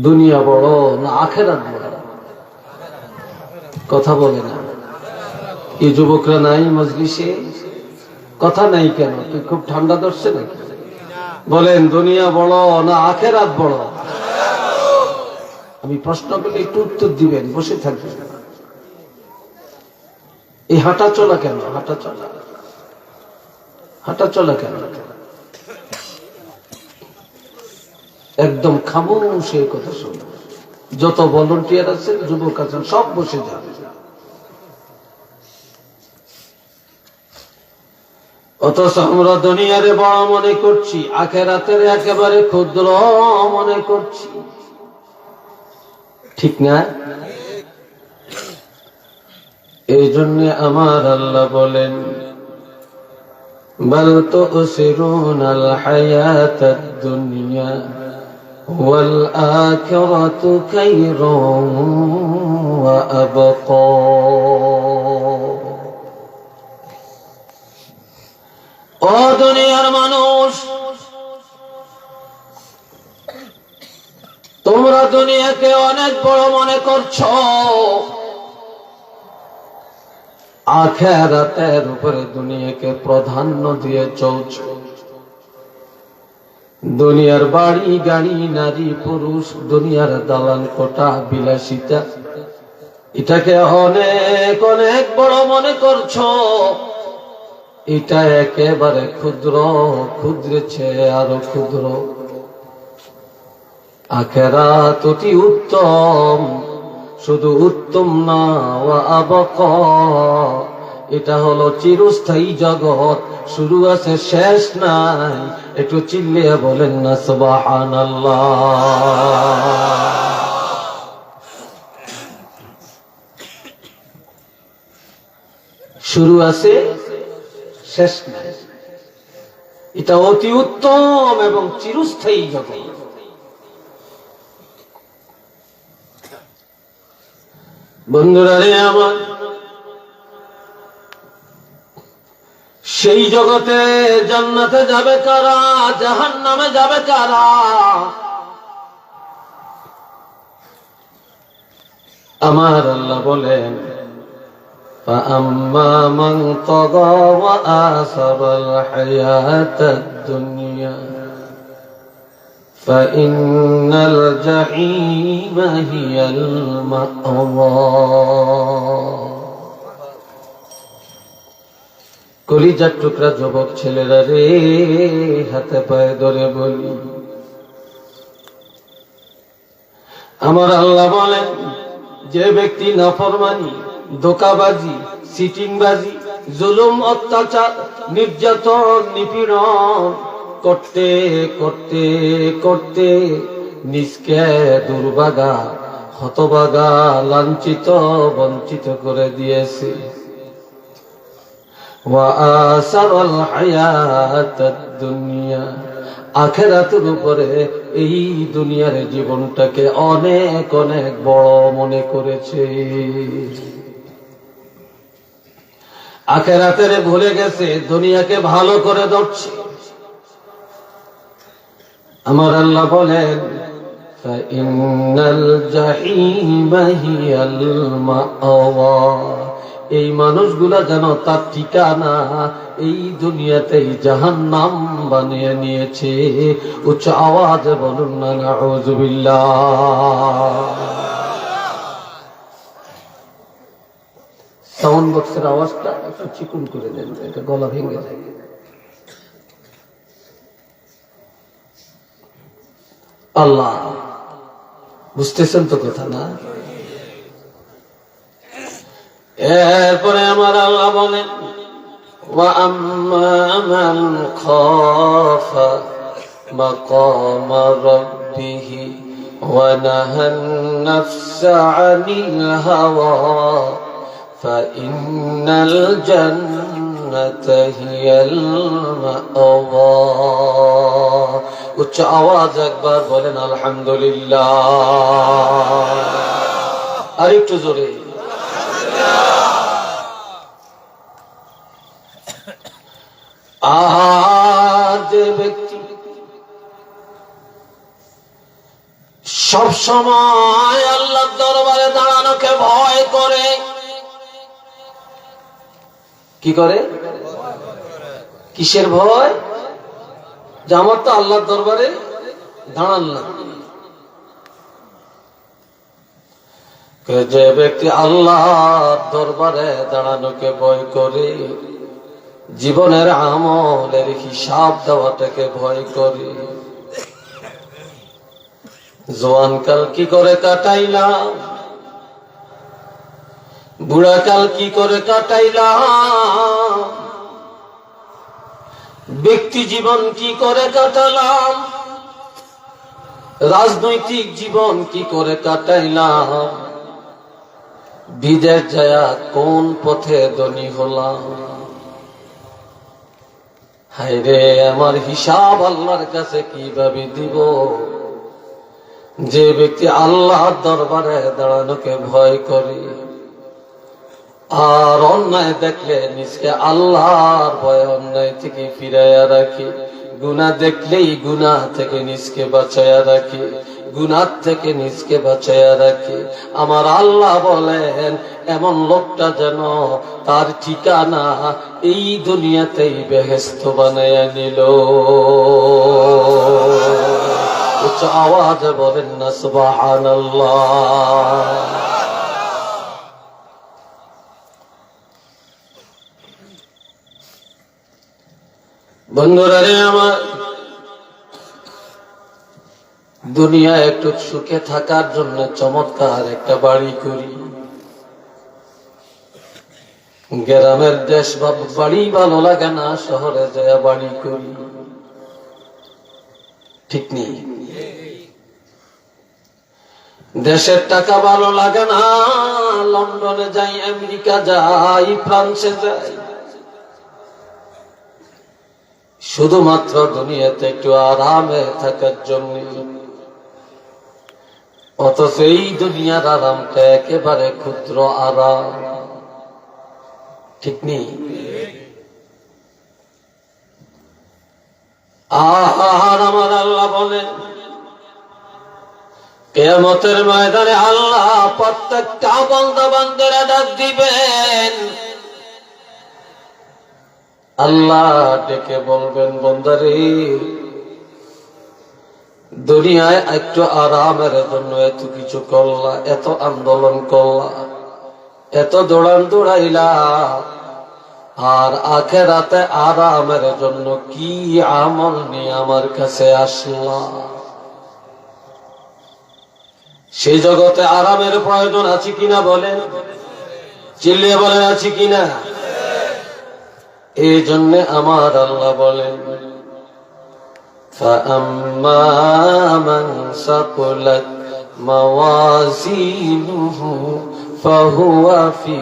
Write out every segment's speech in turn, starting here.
দুনিয়া বড়, না আখেরাত বড়? কথা বলে না। এই যুবকরা নাই মজলিসে? কথা নাই কেন? তুই খুব ঠান্ডা ধরছে নাকি? বলেন, দুনিয়া বড়, না আখেরাত বড়? আমি প্রশ্ন করলে একটু উত্তর দিবেন, বসে থাকবেন। এই হাঁটা চলা কেন? হাঁটা চলা। হাঁটা চলা কেন? একদম খামোশ এই কথা শুনবে যত ভলন্টিয়ার আছে, যুবক আছেন সব বসে যান অথচ আমরা দুনিয়ারে বড় মনে করছি, আখেরাতের একেবারে ক্ষুদ্র মনে করছি। ঠিক না? এই জন্য আমার আল্লাহ বলেন, বল তো সিরুন আল হায়াত দুনিয়া। والآخرة خير وأبقى ও দুনিয়ার মানুষ তোমরা দুনিয়াকে অনেক বড় মনে করছো আখেরাতের উপরে দুনিয়াকে প্রাধান্য দিয়ে চলছ দুনিয়ার বাড়ি, গাড়ি, নারী, পুরুষ, দুনিয়ার দালান কোটা বিলাসিতা। এটাকে অনেক অনেক বড় মনে করছ। এটা একেবারে ক্ষুদ্র ক্ষুদ্রেছে আরও ক্ষুদ্র। আখেরা অতি উত্তম, শুধু উত্তম না আবক। এটা হলো চিরস্থায়ী জগৎ। শুরু আছে শেষ নাই। একটু চিল্লিয়ে বলেন না সুবাহান শুরু আছে শেষ নাই। এটা অতি উত্তম এবং চিরস্থায়ী জগৎ। বন্ধুরা রে আমার সেই জগতে জান্নাতে যাবে কারা জাহান নামে যাবে কারা আমার আল্লাহ বলেন فأما من طغى وآثر الحياة الدنيا فإن الجحيم هي المأوى কলিজার টুকরা যুবক ছেলেরা রে, হাতে পায়ে ধরে বলি আমার আল্লাহ বলেন, যে ব্যক্তি নাফরমানি দোকাবাজি সিটিংবাজি, জুলুম, অত্যাচার, নির্যাতন, নিপীড়ন, করতে করতে করতে নিজকে দুর্বাগা, হতবাগা, লাঞ্ছিত, বঞ্চিত করে দিয়েছে। ওয়াসারাল হায়াতাদ দুনিয়া আখেরাতের উপরে এই দুনিয়ার জীবনটাকে অনেক অনেক বড় মনে করেছে আখেরাতের ভুলে গেছে দুনিয়াকে ভালো করে ধরছে আমার আল্লাহ বলেন فإن الجحيم هي المأوى এই মানুষগুলা যেন তার ঠিকানা এই দুনিয়াতেই জাহান নাম বানিয়ে নিয়েছে। উচ্চ আওয়াজে বলুন না নাউজুবিল্লাহ সাউন্ড বক্সের আওয়াজটা একটু চিকুন করে দেন, এটা গলা ভেঙে যায়। আল্লাহ, বুঝতেছেন তো কথা না? এরপরে আমার আল্লাহ বলেন وأما من خاف مقام ربه ونهى النفس عن الهوى فإن الجنة هي المأوى উচ্চ আওয়াজ একবার বলেন আলহামদুলিল্লাহ আর একটু জোরে আর যে ব্যক্তি সব সময় আল্লাহ দরবারে দাঁড়ানোকে ভয় করে। কি করে? কিসের ভয়? যে আমার তো আল্লাহর দরবারে দাঁড়ান না। যে ব্যক্তি আল্লাহর দরবারে দাঁড়ানোকে ভয় করে জীবনের আমলের হিসাব দেওয়াটাকে ভয় করে। জোয়ানকাল কি করে কাটাইলাম? বুড়াকাল কি করে কাটাইলাম? ব্যক্তি জীবন কি করে কাটালাম? রাজনৈতিক জীবন কি করে কাটাইলাম? বিদেশ যায়া কোন পথে ধনী হলাম? হায় রে আমার হিসাব আল্লাহর কাছে কীভাবে দিব? যে ব্যক্তি আল্লাহর দরবারে দাঁড়ানোকে ভয় করে, আর অন্যায় দেখলে নিজকে আল্লাহর ভয় অন্যায় থেকে ফিরাইয়া রাখি গুনা দেখলেই গুনা থেকে নিজকে বাঁচাইয়া রাখি। গুনার থেকে নিজকে বাঁচাইয়া রাখি। আমার আল্লাহ বলেন, এমন লোকটা যেন তার ঠিকানা এই দুনিয়াতেই বেহেস্ত বানাইয়া নিল। উচ্চ আওয়াজে বলেন না, সুবহানাল্লাহ। বন্ধুরা রে আমার দুনিয়া একটু সুখে থাকার জন্য চমৎকার একটা বাড়ি করি। গ্রামের দেশ বাড়ি ভালো লাগে না, শহরে যায় বাড়ি করি। ঠিক নেই। দেশের টাকা ভালো লাগে না, লন্ডনে যাই, আমেরিকা যাই, ফ্রান্সে যাই। শুধুমাত্র দুনিয়াতে একটু আরামে থাকার জন্য। অথচ এই দুনিয়ার আরামটা একেবারে ক্ষুদ্র আরাম। ঠিক নেই? আহার আমার আল্লাহ বলেন কেমতের ময়দানে আল্লাহ প্রত্যেকটা বন্ধ বান্ধবেরা ডাক দিবেন। আল্লাহ ডেকে বলবেন বন্দারে দুনিয়ায় একটু আরামের জন্য এত কিছু করলা, এত আন্দোলন করলা, এত দৌড়ান দৌড়াইলা আর আখেরাতে আরামের জন্য কি আমল নিয়ে আমার কাছে আসলা? সেই জগতে আরামের প্রয়োজন আছে কিনা বলেন? চিল্লিয়ে বলেন, আছে কিনা? এই জন্য আমার আল্লাহ বলেন فأما من ثقلت موازينه فهو في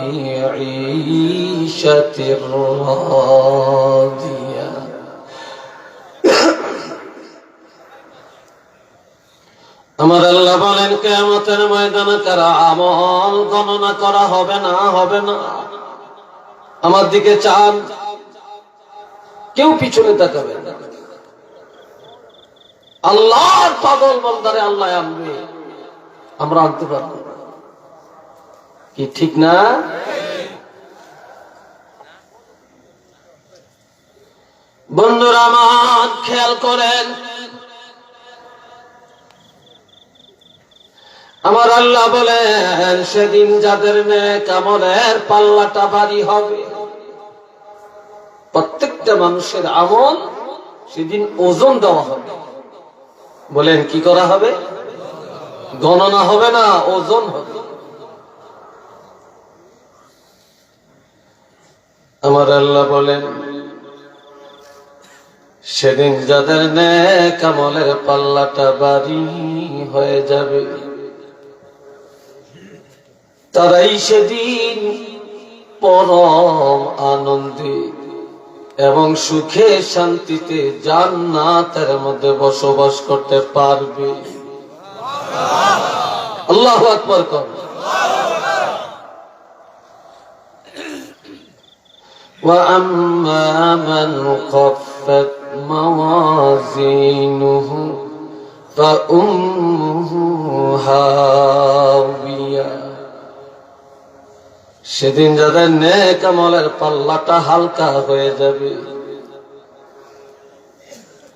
عيشة راضية আমার আল্লাহ বলেন কেমতের ময়দানে কারা আমল গণনা করা হবে না হবে না আমার দিকে চান কেউ পিছনে তাকাবে না আল্লাহর পাগল বন্দারে আল্লাহ আনবে। আমরা আনতে পারব কি ঠিক না? বন্ধুরা আমার, খেয়াল করেন। আমার আল্লাহ বলেন, সেদিন যাদের নেক আমলের পাল্লাটা ভারী হবে, প্রত্যেকটা মানুষের আমল সেদিন ওজন দেওয়া হবে। বলেন, কি করা হবে? গণনা হবে না, ওজন হবে। আমার আল্লাহ বলেন, সেদিন যাদের নেক আমলের পাল্লাটা বাড়ি হয়ে যাবে, তারাই সেদিন পরম আনন্দে এবং সুখে শান্তিতে জান্নাতের মধ্যে বসবাস করতে পারবে আল্লাহ আকবর কর وأما من خفت موازينه فأمه هاوية সেদিন যাদের নেক আমলের পাল্লাটা হালকা হয়ে যাবে,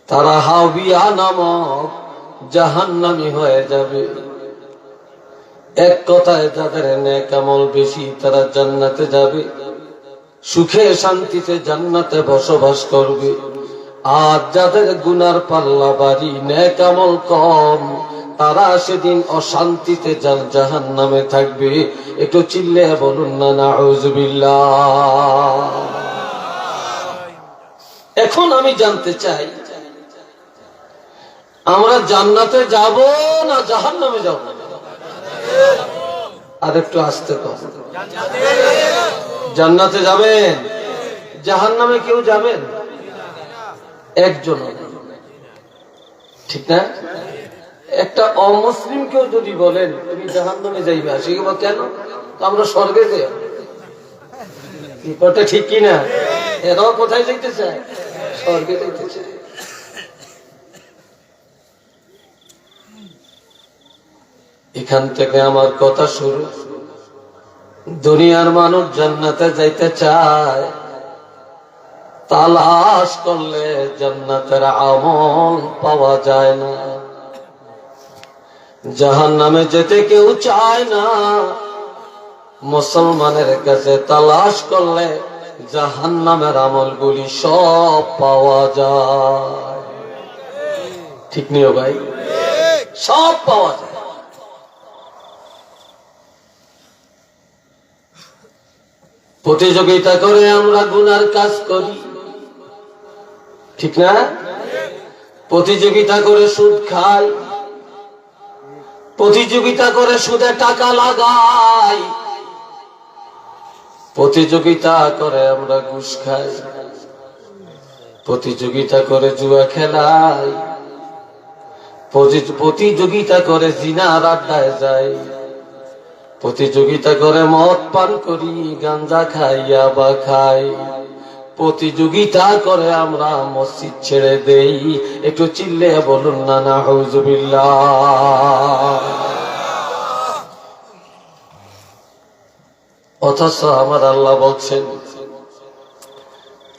তারা হাবিয়া নামক জাহান্নামি হয়ে যাবে। এক কথায় যাদের নেক আমল বেশি, তারা জান্নাতে যাবে, সুখে শান্তিতে জান্নাতে বসবাস করবে। আর যাদের গুনার পাল্লা বাড়ি, নেক আমল কম তারা সেদিন অশান্তিতে জাহান নামে থাকবে। একটু চিল্লে বলুন না না এখন আমি জানতে চাই, আমরা জান্নাতে যাব না জাহান নামে যাব? আর একটু আসতে কম। জান্নাতে যাবেন? জাহান নামে কেউ যাবেন? একজন ঠিক না? একটা অমুসলিম কেউ যদি বলেন, তুমি জাহান নামে যাইবে সে কেন? আমরা স্বর্গে যে কথা ঠিক কিনা? এরাও কোথায় যেতে চায়? স্বর্গে যেতে চায়। এখান থেকে আমার কথা শুরু। দুনিয়ার মানুষ জান্নাতে যাইতে চায়। তালাশ করলে জান্নাতের আমল পাওয়া যায় না। জাহান নামে যেতে কেউ চায় না। মুসলমানের কাছে তালাশ করলে জাহান নামের আমলগুলি সব পাওয়া যায়। ঠিক নিও ভাই? সব পাওয়া যায়। প্রতিযোগিতা করে আমরা গুনার কাজ করি। ঠিক না? প্রতিযোগিতা করে সুদ খাই। প্রতিযোগিতা করে সুদে টাকা লাগাই। প্রতিযোগিতা করে আমরা ঘুষ খাই। প্রতিযোগিতা করে জুয়া খেলাই। প্রতি- প্রতিযোগিতা করে জিনার আড্ডায় যাই। প্রতিযোগিতা করে মদ পান করি, গাঞ্জা খাইয়া বা খাই। প্রতিযোগিতা করে আমরা মসজিদ ছেড়ে দেই একটু চিল্লে বলুন না না হৌজুবিল্লাহ অথচ আমার আল্লাহ বলছেন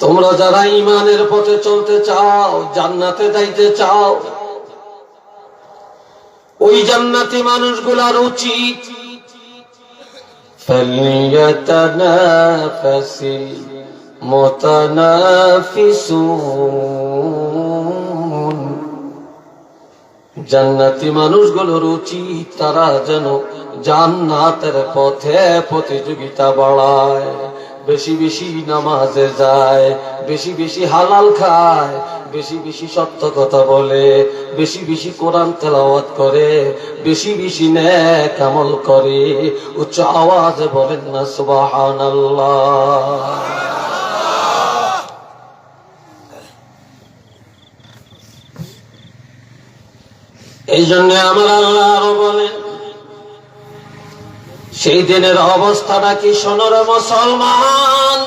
তোমরা যারা ইমানের পথে চলতে চাও জান্নাতে যাইতে চাও ওই জান্নাতি মানুষগুলার উচিত فليتنافس মোতানাফিসুন। জান্নাতি মানুষগুলোর উচিত তারা যেন জান্নাতের পথে প্রতিযোগিতা বাড়ায়। বেশি বেশি নামাজে যায়, বেশি বেশি হালাল খায়, বেশি বেশি সত্য কথা বলে, বেশি বেশি কোরআন তেলাওয়াত করে, বেশি বেশি ন্যাক আমল করে। উচ্চ আওয়াজে বলেন না সুবাহ এই জন্য আমার আল্লাহ আরো বলেন সেই দিনের অবস্থাটা কি সোনর মুসলমান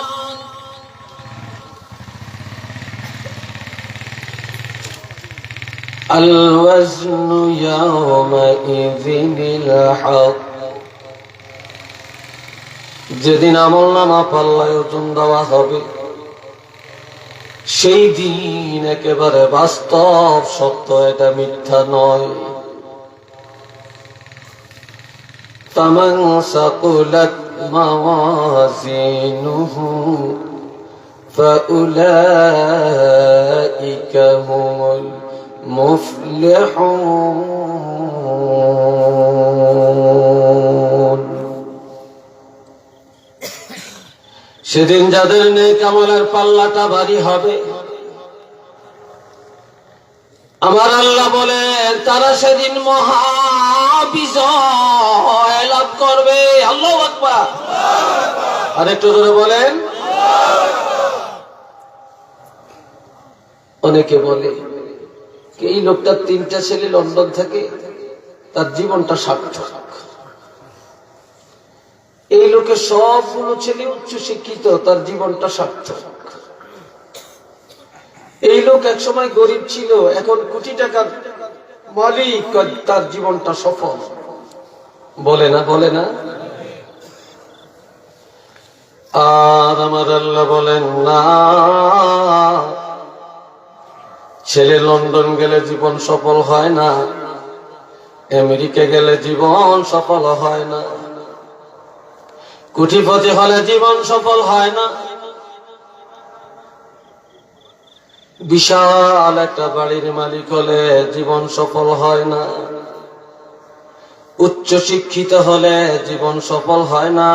الوزن يومئذ الحق যেদিন আমল নামা পাল্লায় ওজন দেওয়া হবে সেই দিন একেবারে বাস্তব সত্য এটা মিথ্যা নয় فمن ثقلت موازينه فأولئك هم المفلحون সেদিন যাদের নেই আমলের পাল্লাটা ভারী হবে। আমার আল্লাহ বলেন, তারা সেদিন মহা বিজয় লাভ করবে। আল্লাহ আকবার। আর একটু ধরে বলেন। অনেকে বলে, এই লোকটার তিনটা ছেলে লন্ডন থেকে, তার জীবনটা সার্থক। এই লোকের সবগুলো ছেলে উচ্চ শিক্ষিত, তার জীবনটা সার্থক। এই লোক এক সময় গরিব ছিল, এখন কোটি টাকার মালিক তার জীবনটা সফল। বলে না বলে না? আর আমার আল্লাহ বলেন, না। ছেলে লন্ডন গেলে জীবন সফল হয় না, আমেরিকা গেলে জীবন সফল হয় না। কুটিপতি হলে জীবন সফল হয় না। বিশাল একটা বাড়ির মালিক হলে জীবন সফল হয় না। উচ্চ শিক্ষিত হলে জীবন সফল হয় না।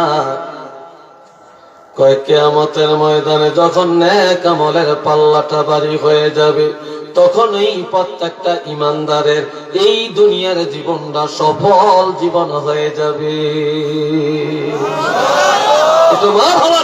কয়েক কেয়ামতের ময়দানে যখন ন্যাক আমলের পাল্লাটা বাড়ি হয়ে যাবে তখন এই প্রত্যেকটা ইমানদারের এই দুনিয়ার জীবনটা সফল জীবন হয়ে যাবে। তোমার হওয়া